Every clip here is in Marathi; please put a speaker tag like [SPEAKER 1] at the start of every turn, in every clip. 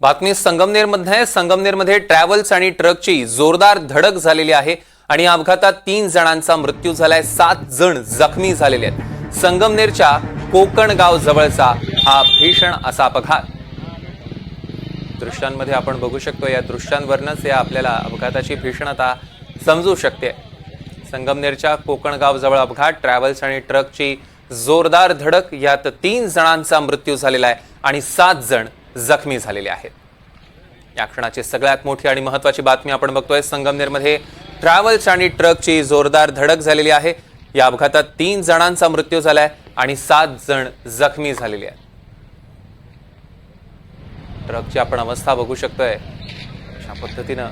[SPEAKER 1] बातमी संगमनेरमध्ये संगमनेरमध्ये ट्रॅव्हल्स आणि ट्रकची जोरदार धडक झालेली आहे आणि या अपघातात तीन जणांचा मृत्यू झालाय. सात जण जखमी झालेले आहेत. संगमनेरच्या कोकणगाव जवळचा हा भीषण असा अपघात. दृश्यांमध्ये आपण बघू शकतो या दृश्यांवरनच या आपल्याला अपघाताची भीषणता समजू शकते. संगमनेरच्या कोकणगाव जवळ अपघात ट्रॅव्हल्स आणि ट्रकची जोरदार धडक यात तीन जणांचा मृत्यू झालेला आहे आणि सात जण जखमी झालेले आहेत. या क्षणाची सगळ्यात मोठी आणि महत्वाची बातमी आपण बघतोय. संगमनेरमध्ये ट्रॅव्हल्स आणि ट्रकची जोरदार धडक झालेली आहे. या अपघातात तीन जणांचा मृत्यू झालाय आणि सात जण जखमी झालेले आहेत. ट्रकची आपण अवस्था बघू शकतोय. अशा पद्धतीनं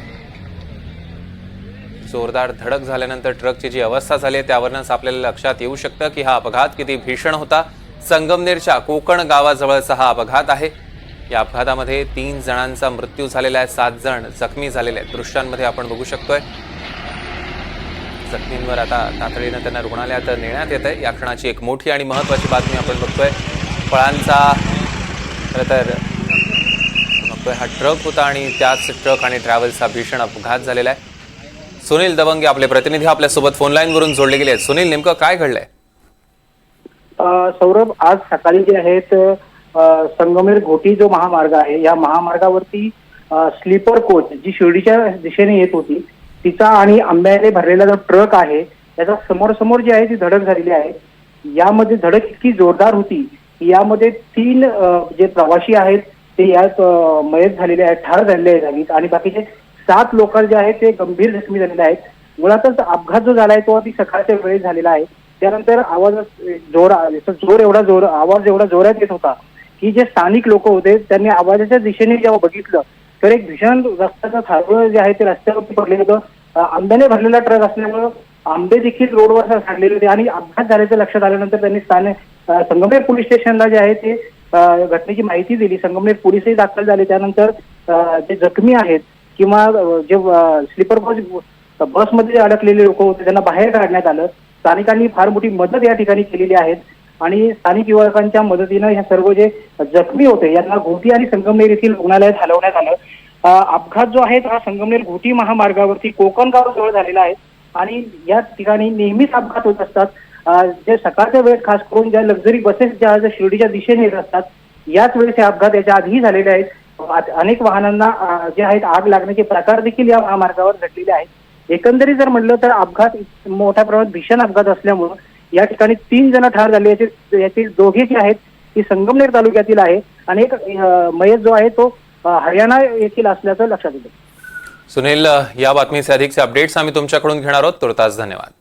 [SPEAKER 1] जोरदार धडक झाल्यानंतर ट्रकची जी अवस्था झाली आहे त्यावरनंच आपल्याला लक्षात येऊ शकतं की हा अपघात किती भीषण होता. संगमनेरच्या कोकण गावाजवळचा हा अपघात आहे. या अपघातामध्ये तीन जणांचा मृत्यू झालेला आहे सात जण जखमी झालेले आहेत. दृश्यांमध्ये आपण बघू शकतोय. जखमींवर आता तातडीनं त्यांना रुग्णालयात नेण्यात येत आहे या क्षणाची एक मोठी आणि महत्वाची बातमी आपण बघतोय. फळांचा खरं तर बघतोय हा ट्रक होता आणि त्याच ट्रक आणि ट्रॅव्हल्सचा भीषण अपघात झालेला आहे. सुनील दबंगे आपले प्रतिनिधी आपल्यासोबत फोन लाईन वरून जोडले गेले आहेत. सुनील नेमकं काय घडलंय?
[SPEAKER 2] सौरभ आज सकाळी जे आहेत संगमेर घोटी जो महामार्ग आहे या महामार्गावरती स्लीपर कोच जी शिर्डीच्या दिशेने येत होती तिचा आणि आंब्याने भरलेला जो ट्रक आहे त्याचा समोर समोर जी आहे ती धडक झालेली आहे. यामध्ये धडक इतकी जोरदार होती की यामध्ये तीन जे प्रवासी आहेत ते यात मयत झालेले आहेत ठार झालेले आहेत जागीत आणि बाकीचे सात लोक जे आहेत ते गंभीर जखमी झालेले आहेत. मुळातच अपघात जो झालाय तो अगदी सकाळच्या वेळेत झालेला आहे. त्यानंतर आवाज जोर जोर एवढा जोर आवाज एवढा जोरात येत होता की जे स्थानिक लोक होते त्यांनी आवाजाच्या दिशेने जेव्हा बघितलं तर एक भीषण रस्त्याचं थाळवं जे आहे ते रस्त्यावरती पडलेलं होतं. आंब्याने भरलेला ट्रक असल्यामुळं आंबे देखील रोडवर सांडलेले होते आणि अपघात झाल्याचं लक्षात आल्यानंतर त्यांनी स्थानिक संगमनेर पोलीस स्टेशनला जे आहे ते घटनेची माहिती दिली. संगमनेर पोलीसही दाखल झाले. त्यानंतर जे जखमी आहेत किंवा जे स्लीपर बस बसमध्ये अडकलेले लोक होते त्यांना बाहेर काढण्यात आलं. स्थानिकांनी फार मोठी मदत या ठिकाणी केलेली आहे. आणि स्थानिक युवकांच्या मदतीनं ह्या सर्व जे जखमी होते यांना घोटी आणि संगमनेर येथील रुग्णालयात हलवण्यात आलं. अपघात जो आहे हा संगमनेर घोटी महामार्गावरती कोकणगाव जवळ झालेला आहे आणि या ठिकाणी नेहमीच अपघात होत असतात. जे सकाळच्या वेळेत खास करून ज्या लक्झरी बसेस ज्या ज्या शिर्डीच्या दिशेने येत असतात याच वेळेस हे अपघात याच्या आधीही झालेले आहेत. अनेक वाहनांना जे आहेत आग लागण्याचे प्रकार देखील या महामार्गावर घडलेले आहेत. एकंदरीत जर म्हटलं तर अपघात मोठ्या प्रमाणात भीषण अपघात असल्यामुळं या ठिकाणी तीन जण ठार झाले याचे यातील दोघे जे आहेत ती संगमनेर तालुक्यातील आहे. आणि एक मयत जो आहे तो हरियाणा येथील असल्याचं लक्षात येतं.
[SPEAKER 1] सुनील या बातमीचे अधिकचे अपडेट्स आम्ही तुमच्याकडून घेणार आहोत. तुर्तास धन्यवाद.